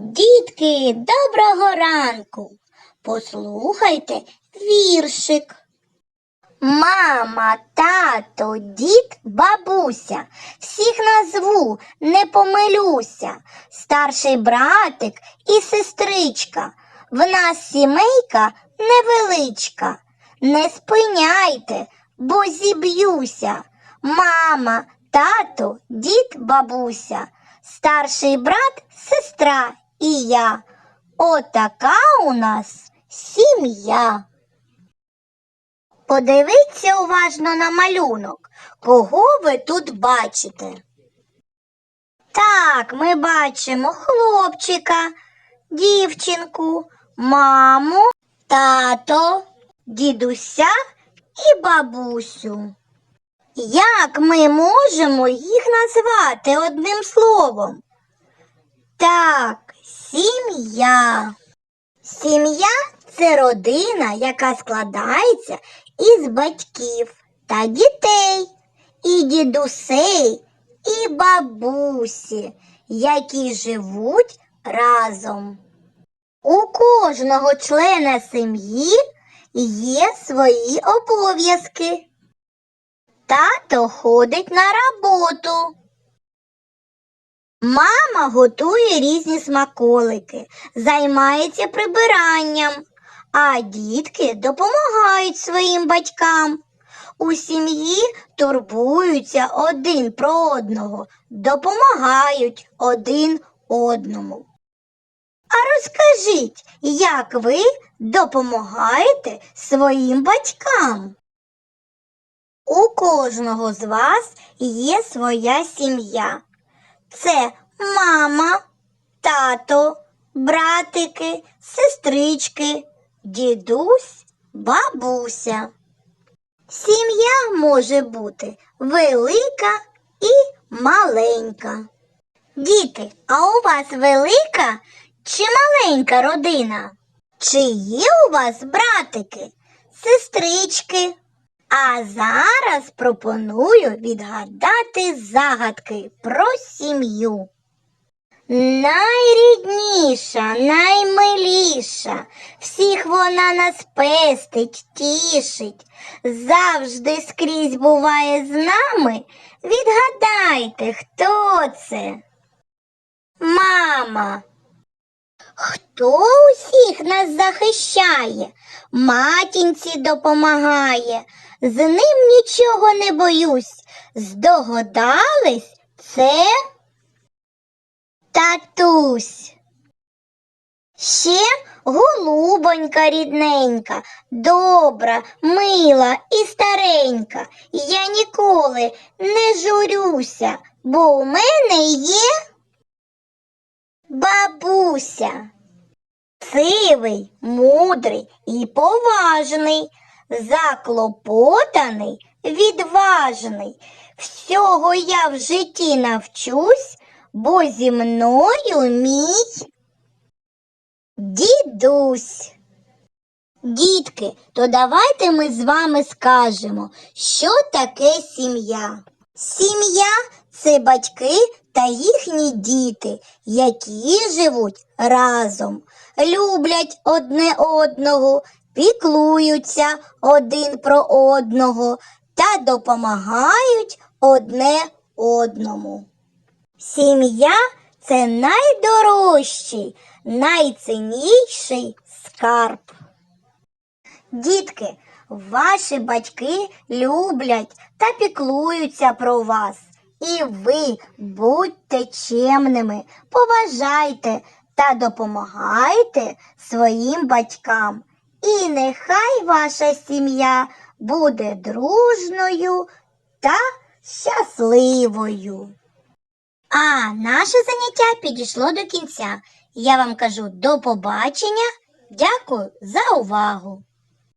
Дітки, доброго ранку. Послухайте віршик. Мама, тато, дід, бабуся. Всіх назву, не помилюся. Старший братик і сестричка. В нас сімейка невеличка. Не спиняйте, бо зіб'юся. Мама, тато, дід, бабуся, старший брат, сестра і я. Отака у нас сім'я. Подивіться уважно на малюнок. Кого ви тут бачите? Так, ми бачимо хлопчика, дівчинку, маму, тато, дідуся і бабусю. Як ми можемо їх назвати одним словом? Так, сім'я. Сім'я це родина, яка складається із батьків та дітей, і дідусей, і бабусі, які живуть разом. У кожного члена сім'ї є свої обов'язки. Тато ходить на роботу. Мама готує різні смаколики, займається прибиранням, а дітки допомагають своїм батькам. У сім'ї турбуються один про одного, допомагають один одному. А розкажіть, як ви допомагаєте своїм батькам? У кожного з вас є своя сім'я. Це мама, тато, братики, сестрички, дідусь, бабуся. Сім'я може бути велика і маленька. Діти, а у вас велика чи маленька родина? Чи є у вас братики, сестрички? А зараз пропоную відгадати загадки про сім'ю. Найрідніша, наймиліша, всіх вона нас пестить, тішить, завжди скрізь буває з нами. Відгадайте, хто це? Мама. Хто усіх нас захищає, матінці допомагає, з ним нічого не боюсь. Здогадались це татусь. Ще голубонька рідненька, добра, мила і старенька. Я ніколи не журюся, бо у мене є бабуся. Сивий, мудрий і поважний, заклопотаний, відважний. Всього я в житті навчусь, бо зі мною мій дідусь. Дітки, то давайте ми з вами скажемо, що таке сім'я. Сім'я це батьки та їхні діти, які живуть разом, люблять одне одного, піклуються один про одного та допомагають одне одному. Сім'я це найдорожчий, найцінніший скарб. Дітки, ваші батьки люблять та піклуються про вас. І ви будьте чемними, поважайте та допомагайте своїм батькам. І нехай ваша сім'я буде дружною та щасливою. А наше заняття підійшло до кінця. Я вам кажу до побачення. Дякую за увагу!